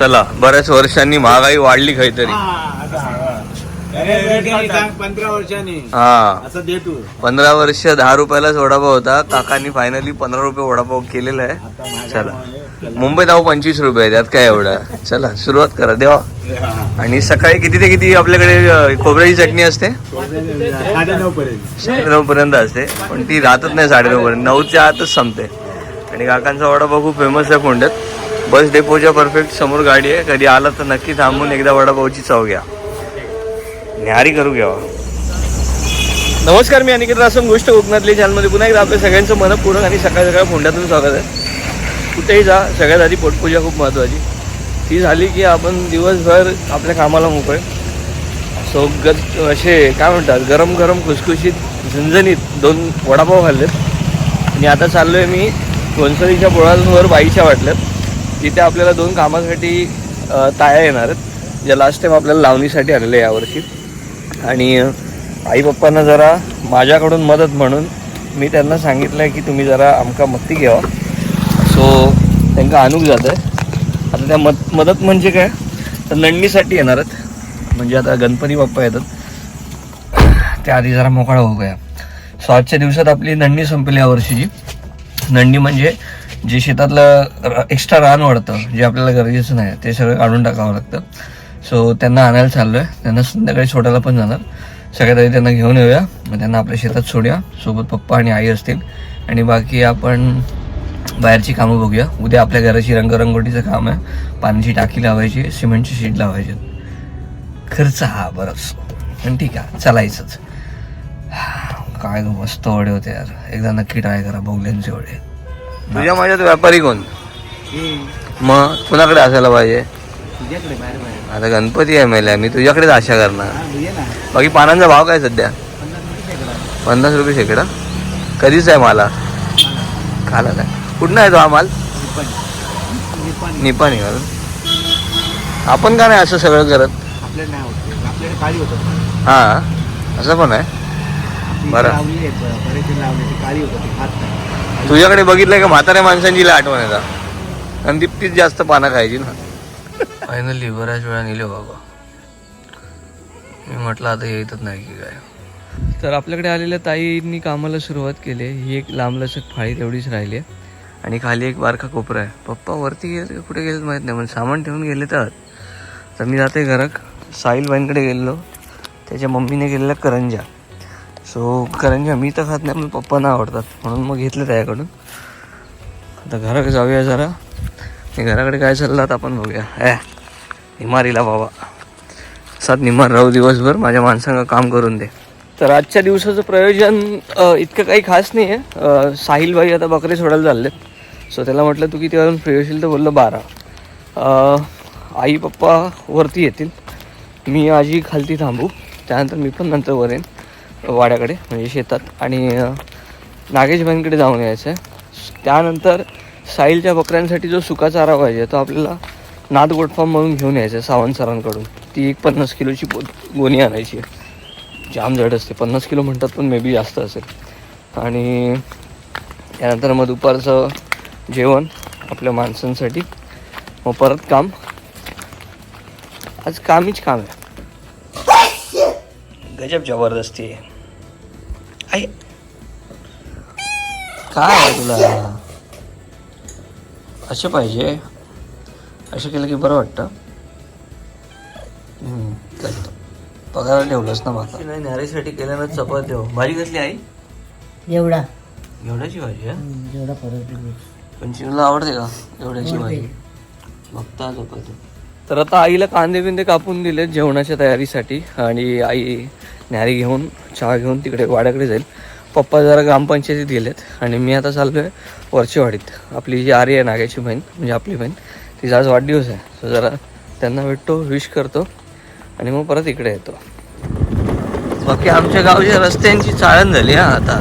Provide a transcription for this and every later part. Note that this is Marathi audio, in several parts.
चला बऱ्याच वर्षांनी महागाई वाढली काहीतरी. पंधरा वर्षांनी. हा. असं पंधरा वर्ष दहा रुपयालाच वडापाव होता काकांनी फायनली पंधरा रुपये वडापाव केलेला आहे. चला. मुंबईत अहो पंचवीस रुपये आहे, त्यात काय एवढं? चला सुरुवात करा देवा. आणि सकाळी किती ते किती आपल्याकडे खोबऱ्याची चटणी असते? साडे नऊ पर्यंत. साडेनऊ पर्यंत असते पण ती राहतच नाही साडेनऊ पर्यंत. नऊच्या आतच संपते. आणि काकांचा वडापाव खूप फेमस आहे पुण्यात बस डेपोच्या परफेक्ट समोर गाडी आहे. कधी आला तर नक्की थांबून एकदा वडापावची चव हो घ्या. न्यारी करू घ्यावा नमस्कार मी अनिकेत रासम गोष्ट कोकणातली. चॅनलमध्ये पुन्हा एकदा आपल्या सगळ्यांचं मनपूर्वक आणि सकाळ सकाळ फोंड्यातून स्वागत आहे. कुठेही जा सगळ्यात आधी पोटपूजा खूप महत्त्वाची. ती झाली की आपण दिवसभर आपल्या कामाला मोकळे. सो ग असे काय म्हणतात गरम गरम खुसखुशीत झणझणीत दोन वडापाव खाल्लेत. आणि आता चाललो आहे मी घोणसळीच्या पोळांवर बाईच्या वाटल्यात तिथे आपल्याला दोन कामासाठी ताया येणार आहेत. ज्या लास्ट टाईम आपल्याला लावणीसाठी आणले आहे यावर्षी. आणि आई पप्पांना जरा माझ्याकडून मदत म्हणून मी त्यांना सांगितलं आहे की तुम्ही जरा आमका मत्ती घ्यावा. सो त्यांना आणूक जात आहे. आता त्या मत मदत म्हणजे काय? तर नंडणीसाठी येणार आहेत. म्हणजे आता गणपती बाप्पा येतात. त्या आधी जरा मोकळा होऊ गया सो आजच्या दिवसात आपली नंडी संपली यावर्षीची. नंडी म्हणजे जे शेतातलं एक्स्ट्रा रान वाढतं जे आपल्याला गरजेचं नाही ते सगळं काढून टाकावं लागतं. सो त्यांना आणायला चाललो आहे त्यांना संध्याकाळी सोडायला पण जाणार. सगळ्यात आधी त्यांना घेऊन येऊया. मग त्यांना आपल्या शेतात सोडूया. सोबत पप्पा आणि आई असतील. आणि बाकी आपण बाहेरची कामं बघूया. उद्या आपल्या घराची रंगरंगोटीचं काम आहे. पाण्याची टाकी लावायची सिमेंटची शीट लावायची. खर्च हा बरंच. पण ठीक आहे चालायचंच. काय मस्त वडे होते यार. एकदा नक्की ट्राय करा बोगल्यांचे वडे तुझ्या माझ्यात व्यापारी कोण? मग कुणाकडे असायला पाहिजे? आता गणपती आहे मेल्या मी तुझ्याकडेच आशा करणार. बाकी पानांचा भाव काय सध्या? पन्नास रुपये शेकडा. कधीच आहे मला? खाला काय कुठनं आहे तो हा माल. निपाणी. घालून आपण का नाही असं सगळं करत? हां असं पण आहे. बरं. तुझ्याकडे बघितलंय का म्हाताऱ्या माणसांची आठवण येतात आणि दीप्तीच जास्त पानं खायची ना. फायनली बऱ्याच वेळा नेले बाबा. मी म्हटलं आता येतच नाही की काय. तर आपल्याकडे आलेल्या ताईंनी कामाला सुरुवात केली. ही एक लांबलचक फाळी तेवढीच राहिली. आहे आणि खाली एक बारका कोपरा आहे. पप्पा वरती गेले का? कुठे गेलेत माहीत नाही पण सामान ठेवून गेले तर. तर मी जाते घरात. साहिल बाईंकडे गेलेलो. त्याच्या मम्मीने गेलेल्या करंजा. सो करंजा मी तर खात नाही पण पप्पांना आवडतात. म्हणून मग घेतलं त्याच्याकडून आता घराकडे जाऊया जरा. आणि घराकडे काय चाललं आता आपण बघूया. ॲ निमारीला बाबा. सात निमार राहू दिवसभर. माझ्या माणसांना काम करून दे. तर आजच्या दिवसाचं प्रयोजन इतकं काही खास नाही आहे साहिलबाई आता बकरे सोडायला चाललेत. सो त्याला म्हटलं तू किती वाजून फ्री होशील तर बोललं बारा. आई पप्पा वरती येतील. मी आजी खालती थांबू. त्यानंतर मी पण नंतर वर येईन. वाड्याकडे म्हणजे शेतात. आणि नागेशबाईंकडे जाऊन यायचं आहे त्यानंतर साईलच्या बकऱ्यांसाठी जो सुका चारा पाहिजे तो आपल्याला नाद गोटफार्म म्हणून घेऊन यायचं आहे सावंत सरांकडून. ती एक पन्नास किलोची पोत गोणी आणायची आहे. जाम जड असते. पन्नास किलो म्हणतात पण मे बी जास्त असेल. आणि त्यानंतर मग दुपारचं जेवण आपल्या माणसांसाठी. मग परत काम. आज कामीच काम आहे. गजब जबरदस्ती आहे. आई. काय आहे तुला? असं पाहिजे. असं केलं की बरं वाटतं. पगार ठेवलंस ना माका नाही न्यारीसाठी केलं ना चपात ठेव. भाजी कसली आई? एवढा. एवढ्याची भाजी आहे? परत पण चिनूला आवडते का? एवढ्याची भाजी. बघता चपाती. तर आता आईला कांदे बिंदे कापून दिले जेवणाच्या तयारीसाठी. आणि आई न्यारी घेऊन चहा घेऊन तिकडे वाड्याकडे जाईल. पप्पा जरा ग्रामपंचायतीत गेलेत. आणि मी आता चाललो आहे वरच्या वाडीत आपली जी आर्य आहे नागाची बहीण म्हणजे आपली बहीण तिचा आज वाढदिवस आहे. सो जरा त्यांना भेटतो विश करतो. आणि मग परत इकडे येतो. बाकी आमच्या गावच्या रस्त्यांची चाळण झाली हा आता.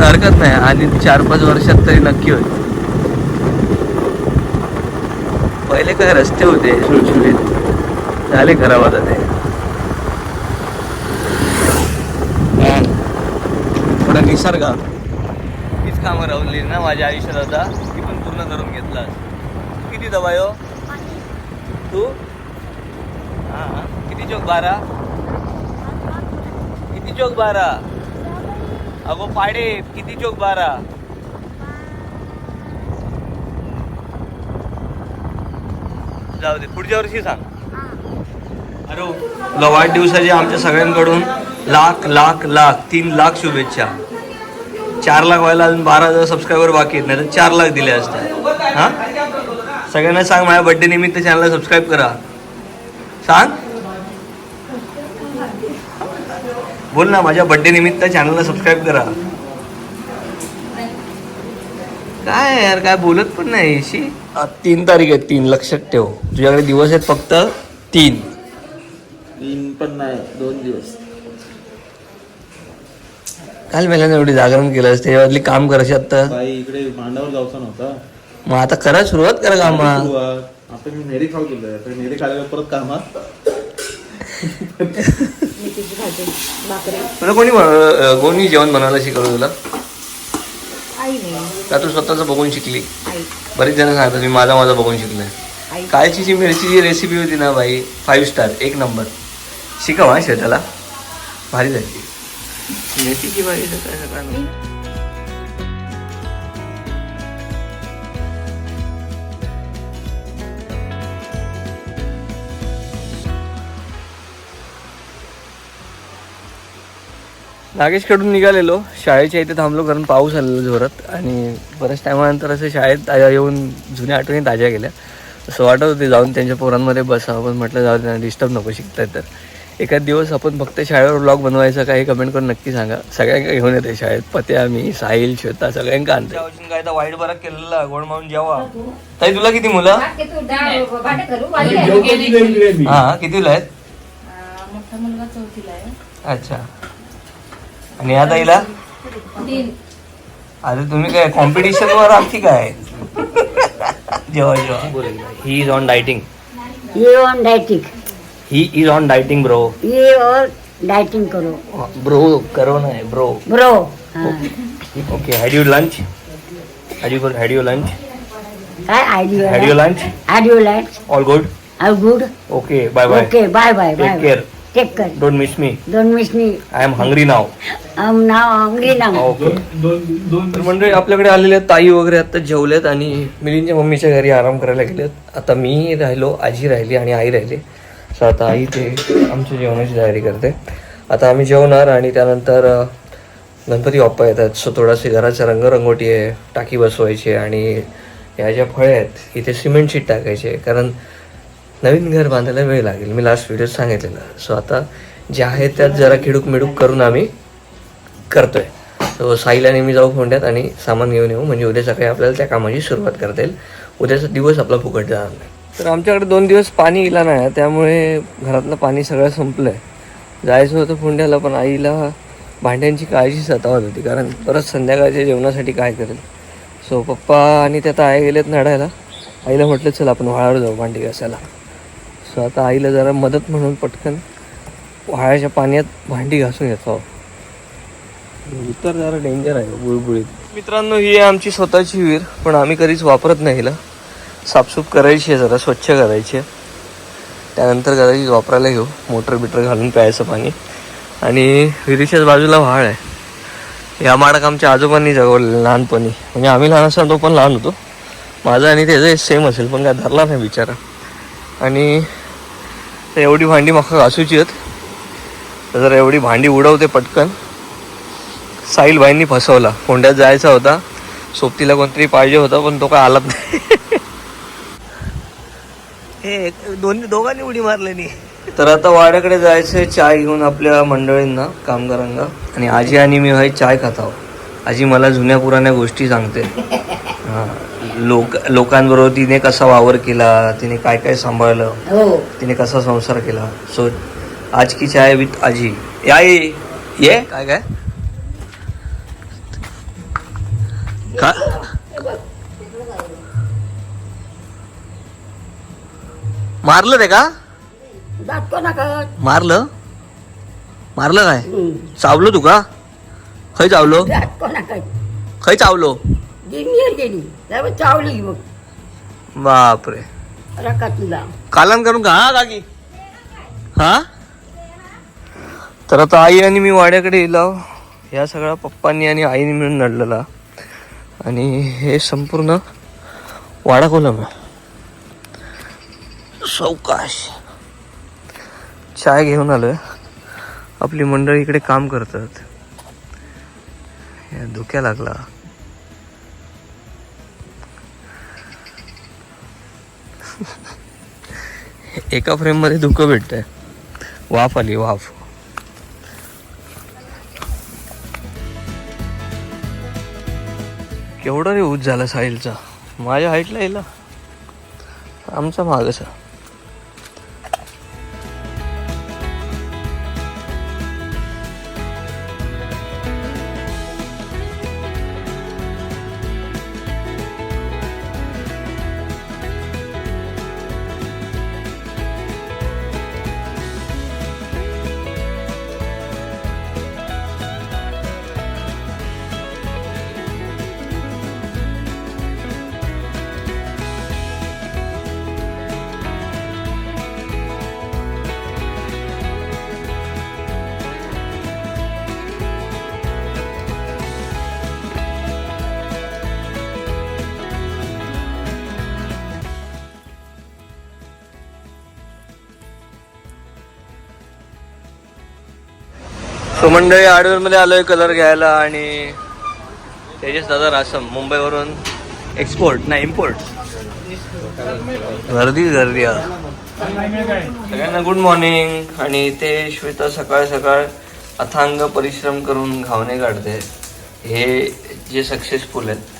हरकत नाही. आणि चार पाच वर्षात तरी नक्की होईल. पहिले काय रस्ते होते सुळसुळीत झाले खराब आता. ते थोडं निसर्ग. हीच कामं राहून ना माझ्या आयुष्यात आता. ती पण पूर्ण करून घेतला. किती दबायो? तू? हा किती चौक बारा? किती चौक बारा? अगो पाडे किती चौक बारा? जाऊ दे पुढच्या वर्षी सांग. अरे तुला वाढदिवसाची आमच्या सगळ्यांकडून लाख लाख लाख तीन लाख शुभेच्छा. चार लाख व्हायला अजून बारा हजार सबस्क्रायबर बाकी आहेत नाही तर चार लाख दिले असते. हा? सगळ्यांना सांग माझ्या बर्थडे निमित्त चॅनलला सबस्क्राईब करा. सांग? बोल ना माझ्या बर्थडे निमित्त चॅनलला सबस्क्राईब करा. काय यार काय बोलत पण नाही शी. तीन तारीख आहे तीन. लक्षात ठेव. तुझ्याकडे दिवस आहेत फक्त तीन. तीन पण नाही दोन दिवस. काल मला एवढी जागरण केलं त्याच्यावरली काम करायची आता बाई इकडे मांडावर जाऊचा नव्हता. मग आता करा सुरुवात करा कामा. आता मी नेरी खाऊ गेलोय. आता नेरी परत कामात. तुला कोणी बन- अं, कोणी जेवण बनवायला शिकवलं तुला? का तू स्वतःच बघून शिकली. बरेच जण सांगतात मी माझा माझा बघून शिकलोय. कालची जी मिरचीची रेसिपी होती ना बाई फाईव्ह स्टार एक नंबर शिकव हा शेताला. भारी झाली. मेथीची भाजी सकाळ सकाळ नागेशकडून निघालेलो. शाळेच्या इथे थांबलो कारण पाऊस आलेला जोरात. आणि बऱ्याच टायमानंतर असं शाळेत ताज्या येऊन जुन्या आठवणी ताज्या गेल्या असं वाटत होते जाऊन त्यांच्या पोरांमध्ये बसावं. पण म्हटलं जाऊ त्यांना डिस्टर्ब नको शिकताय तर. एखाद दिवस आपण फक्त शाळेवर ब्लॉग बनवायचा काही कमेंट करून नक्की सांगा. सगळ्यांना घेऊन येते शाळेत. पत्या मी साहिल श्वेता सगळ्यांका आणते. काय वाईट बरा केलेला गोड माऊन जेवा. ताई तुला किती मुलं? हा कितीला आहेत? अच्छा. आणि आता हिला? अरे तुम्ही काय कॉम्पिटिशन वर की काय? जेव्हा जेव्हा. ही इज ऑन डायटिंग ये on dieting he is on dieting bro ये और डाइटिंग करो. ब्रो करो ना ब्रो ब्रो हाँ. Okay had you lunch had you had you lunch काय had you lunch आयडियो lights all good are good okay bye bye okay bye bye take bye care take care don't miss me don't miss me I am hungry now I'm now hungry now okay तर मंडळी आपल्याकडे आलेले आहेत ताई वगैरे आता जेवलेत आणि मिलींच्या मम्मीच्या घरी आराम करायला गेलेत आता मी राहिलो आजी राहिली आणि आई राहिली. सो आता आई ते आमच्या जेवणाची तयारी करते. आता आम्ही जेवणार आणि त्यानंतर अ, गणपती बाप्पा येतात. सो थोडासे घराचं रंगरंगोटी आहे टाकी बसवायची आहे आणि ह्या ज्या फळे आहेत इथे सिमेंट शीट टाकायची आहे. कारण नवीन घर बांधायला वेळ लागेल. मी लास्ट व्हिडिओत सांगितलेलं. सो आता जे आहे त्यात जरा खिडूक मिडूक करून आम्ही करतोय. सो साईला नेहमी जाऊ फोंड्यात आणि सामान घेऊन येऊ. म्हणजे उद्या सकाळी आपल्याला त्या कामाची सुरुवात करता येईल. उद्याचा दिवस आपला फुकट जाणार नाही. तर आमच्याकडे दोन दिवस पाणी गेला नाही त्यामुळे घरातलं पाणी सगळं संपलं आहे जायचं होतं फोंड्याला पण आईला भांड्यांची काळजी सतावत होती. कारण परत संध्याकाळच्या जेवणासाठी काय करेल? सो पप्पा आणि त्या आई गेलेत नडायला. आईला म्हटलं चल आपण व्हाळावर जाऊ भांडी घासायला. सो आता आईला जरा मदत म्हणून पटकन व्हाळाच्या पाण्यात भांडी घासून येतो उतर जरा डेंजर आहे बुळबुळीत. मित्रांनो ही आहे आमची स्वतःची विहीर पण आम्ही कधीच वापरत नाही हिला. साफसूफ करायची आहे जरा स्वच्छ करायची आहे. त्यानंतर कदाचित वापरायला घेऊ मोटर बिटर घालून प्यायचं पाणी. आणि विहिरीच्याच बाजूला व्हाळ आहे. या माडक आमच्या आजोबांनी जगवलेलं लहानपणी. म्हणजे आम्ही लहान असताना तो पण लहान होतो. माझा आणि त्याचं सेम असेल पण काय धरला नाही बिचारा. आणि तर एवढी भांडी मका घासूची आहेत. तर जरा एवढी भांडी उडवते पटकन. साहिल भाईंनी फसवला. कोंड्यात जायचा होता. सोबतीला कोणतरी पाहिजे होता पण तो काय आलाच नाही. हे दोन्ही दोघांनी उडी मारलेली तर आता वाड्याकडे जायचंय चाय घेऊन आपल्या मंडळींना कामगारांना. आणि आजी आणि मी भाई चाय खात आजी मला जुन्या पुराण्या गोष्टी सांगते. हा. लोक लोकांबरोबर तिने कसा वावर केला तिने काय काय सांभाळलं हो. तिने कसा संसार केला. सो आज की चाय विथ आजी. या ये ये. काय काय? का? मारलं रे का? दाखव नका मारलं? मारलं काय? चावलं तू का? खय चावलो? दाखव नका खय चावलो? गिरणी गेली. चावली मग. बापरे. रका तुला. कालन करून का हा काकी. हा? तर आता आई आणि मी वाड्याकडे येलो या सगळा पप्पांनी आणि आईने मिळून नडलेला आणि हे संपूर्ण वाडा कोलम आहे. सावकाश चाय घेऊन आलोय. आपली मंडळी इकडे काम करतात. या धुक्या लागला. एका फ्रेममध्ये धुकं भेटतंय. वाफ आली वाफ. केवढा रे ऊस झाला साहिलचा? माझ्या हाईटला येला आमचा मागचा सो मंडळी मध्ये आलोय कलर घ्यायला आणि तेजस दादा रासम मुंबईवरून एक्सपोर्ट नाही इम्पोर्ट गर्दी गर्दी आहे. सगळ्यांना गुड मॉर्निंग आणि ते श्वेता सकाळ सकाळ अथांग परिश्रम करून घावणे काढते. हे जे सक्सेसफुल आहेत.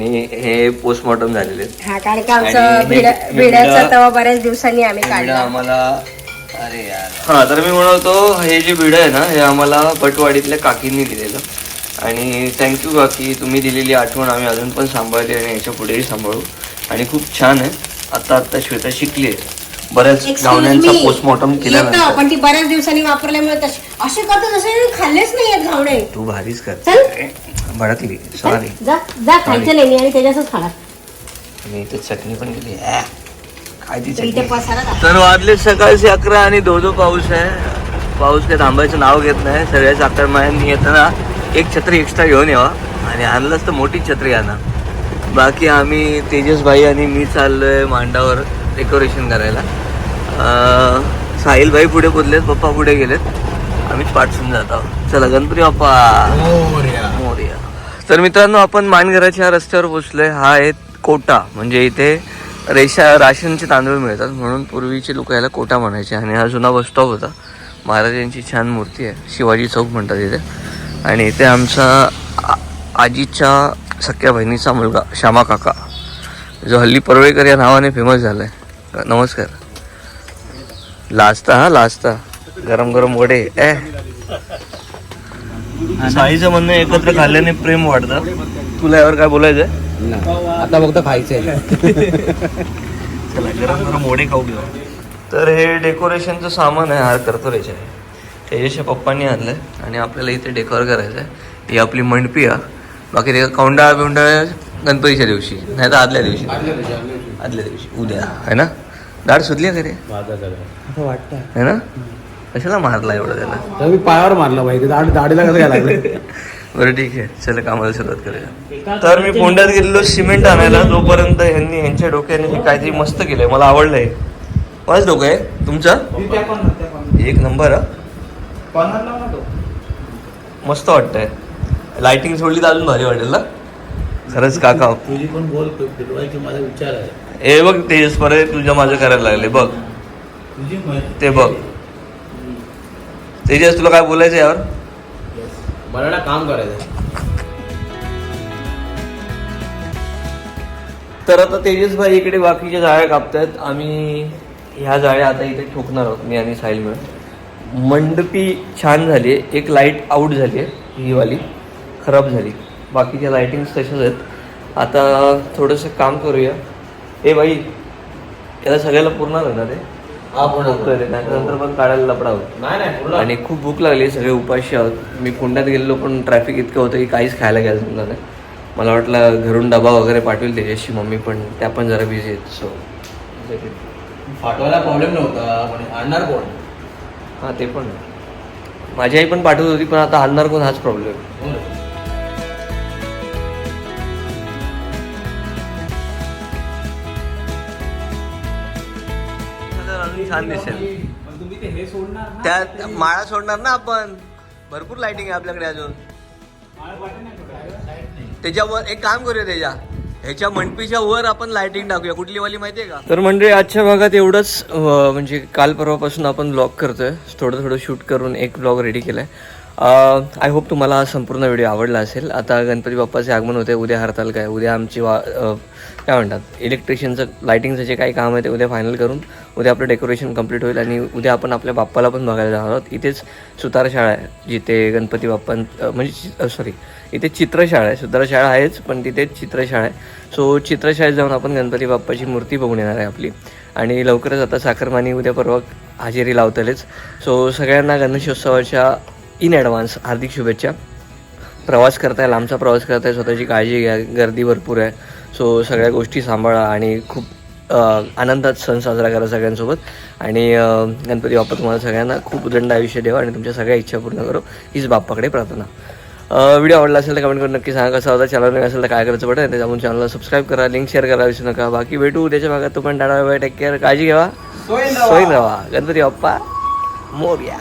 आणि हे पोस्टमॉर्टम झालेले आहेत. हा कारण का आणि आमचं हे- भिड्या- हे भिड्याचा भिडं- तवा बऱ्याच दिवसांनी आम्ही भिडं काढला. आम्हाला अरे यार. हा तर मी म्हणतो हे जे भिड आहे ना हे आम्हाला बटवाडीतल्या काकींनी दिलेलं. आणि थँक्यू काकी. तुम्ही दिलेली आठवण आम्ही अजून पण सांभाळली आणि याच्या पुढेही सांभाळू. आणि खूप छान आहे. आता आता श्वेता शिकली आहे. बऱ्याच me. पोस्टमॉर्टम केल्यानंतर. पण ती बऱ्याच दिवसांनी वापरल्यामुळे तशी असे करतो तसे खाल्लेच नाही आहेत घावणे. तू भारीच कर. भडकली. सॉरी जा जा खायचं नाही आणि त्याच्यातच खाणार. मी इथे चटणी पण केली. काय ती चटणी. तर वाजले सकाळचे अकरा आणि धो धो पाऊस आहे. पाऊस काही थांबायचं नाव घेत नाही. सगळ्या चाकरमायांनी येताना एक छत्री एक्स्ट्रा घेऊन यावा. आणि आणलंच तर मोठी छत्री आणा. बाकी आम्ही तेजस भाई आणि मी चाललोय मांडावर डेकोरेशन करायला. अं, साहिल भाई पुढे पोचलेत पप्पा पुढे गेलेत. आम्हीच पाठसून जात. आहोत चला गणपती बाप्पा. मोरया. तर मित्रांनो आपण मानघराच्या रस्त्यावर पोचलोय हा आहे कोटा म्हणजे इथे रेशा राशनचे तांदूळ मिळतात. म्हणून पूर्वीचे लोक याला कोटा म्हणायचे. आणि हा जुना बस स्टॉप होता. महाराजांची छान मूर्ती आहे. शिवाजी चौक म्हणतात इथे. आणि इथे आमचा आजीच्या सख्या बहिणीचा मुलगा श्यामा काका. जो हल्ली परवेकर या नावाने फेमस झालाय. नमस्कार. लाजता हा लाजता गरम गरम वडे ए. साईचं म्हणणं आहे, एकत्र खाल्ल्याने प्रेम वाढतं. तुला यावर काय बोलायचंय? आता फक्त खायचंय. चला गरम गरम वडे खाऊ घेऊ. तर हे डेकोरेशनचं सामान आहे हार करतो रेच्या तेजसच्या पप्पांनी आणलंय आणि आपल्याला इथे डेकोर करायचं आहे ही आपली मंडपी आहे. बाकी ते कौंडाळ बिंडाळ गणपतीच्या दिवशी नाही तर आदल्या दिवशी आदल्या दिवशी. उद्या आहे ना? दाढ सुटली का रे? असं वाटतं है ना? कशाला मारला एवढं त्याला? तर मी पायावर मारलं पाहिजे दाढ दाढीला कसं काय लागलं? बरं ठीक आहे चला कामाला सुरुवात करूया. तर मी पोंड्यात गेलेलो सिमेंट आणायला जोपर्यंत यांनी यांच्या डोक्याने हे काहीतरी मस्त केलंय मला आवडलंय. माझं डोकं आहे तुमचं? एक नंबर हा. मस्त वाटतंय. लाइटिंग सोडली तर अजून भारी वाटेल ना? खरंच काका. तुझी पण फिरवायची माझा विचार आहे. हे बघ तेजस परत तुझ्या माझं करायला लागले बघ. तुझी ते बघ. तेजस तुला काय बोलायचं यावर? मला ना काम करायचं. तर आता तेजस भाई इकडे बाकीच्या जाळ्या कापतायत. आम्ही ह्या जाळ्या आता इथे ठोकणार आहोत मी आणि साहिल मिळून. मंडपी छान झाली आहे एक लाइट आऊट झाली आहे ही वाली खराब झाली. बाकीच्या लाईटिंग्स तशाच आहेत. आता थोडंसं काम करूया. ए बाई याला सगळ्याला पुरणार आहे ना ते हा पूर्ण नंतर पण काढायला लपडा होतो. नाही नाही पूर्ण आणि खूप भूक लागली सगळे उपाशी आहोत. मी पुण्यात गेलो पण ट्रॅफिक इतकं होतं की काहीच खायला घ्यायचं नाही मला वाटलं घरून डबा वगैरे पाठवेल त्याच्याशी मम्मी पण त्या पण जरा बिझी आहेत सो पाठवायला प्रॉब्लेम नव्हता पण आणणार कोण? हां ते पण. माझी आई पण पाठवत होती पण आता आणणार कोण हाच प्रॉब्लेम हो छान दिसेल त्या माळा सोडणार ना आपण. भरपूर लाइटिंग आहे आपल्याकडे अजून. त्याच्यावर एक काम करूया त्याच्या ह्याच्या मंडपीच्या वर आपण लाइटिंग टाकूया. कुठली वाली माहितीये का? तर म्हणजे आजच्या भागात एवढंच अं, म्हणजे काल परवापासून आपण ब्लॉग करतोय. थोडं थोडं शूट करून एक ब्लॉग रेडी केलाय. आय होप तुम्हाला हा संपूर्ण व्हिडिओ आवडला असेल. आता गणपती बाप्पाचे आगमन होते उद्या हरताल काय? उद्या आमची वा काय म्हणतात? इलेक्ट्रिशियनचं लायटिंगचं जे काही काम आहे ते उद्या फायनल करून उद्या आपलं डेकोरेशन कंप्लीट होईल आणि उद्या आपण आपल्या बाप्पाला पण बघायला जाणार आहोत. इथेच सुतारशाळा आहे जिथे गणपती बाप्पां म्हणजे सॉरी इथे चित्रशाळा आहे. सुतारशाळा आहेच पण तिथेच चित्रशाळा आहे. सो चित्रशाळेत जाऊन आपण गणपती बाप्पाची मूर्ती बघून येणार आहे आपली. आणि लवकरच आता साखरमानी उद्या परवा हजेरी लावतलेच. सो सगळ्यांना गणेशोत्सवाच्या इन ॲडव्हान्स हार्दिक शुभेच्छा. प्रवास करताय लांबचा प्रवास करताय स्वतःची काळजी घ्या गर्दी भरपूर आहे. सो सगळ्या गोष्टी सांभाळा आणि खूप आनंदात सण साजरा करा सगळ्यांसोबत. आणि गणपती बाप्पा तुम्हाला सगळ्यांना खूप उदंड आयुष्य द्यावं आणि तुमच्या सगळ्या इच्छा पूर्ण करो. हीच बाप्पाकडे प्रार्थना. व्हिडिओ आवडला असेल तर कमेंट करून नक्की सांगा कसा होता चॅनल नवीन असेल तर काय करायचं बटन त्याच्यामुळे चॅनलला सबस्क्राईब करा लिंक शेअर करा विसरू नका. बाकी भेटू उद्याच्या भागात. तो पण बाय टेक केअर काळजी घ्यावा. सोयीन राहा गणपती बाप्पा मोर्या.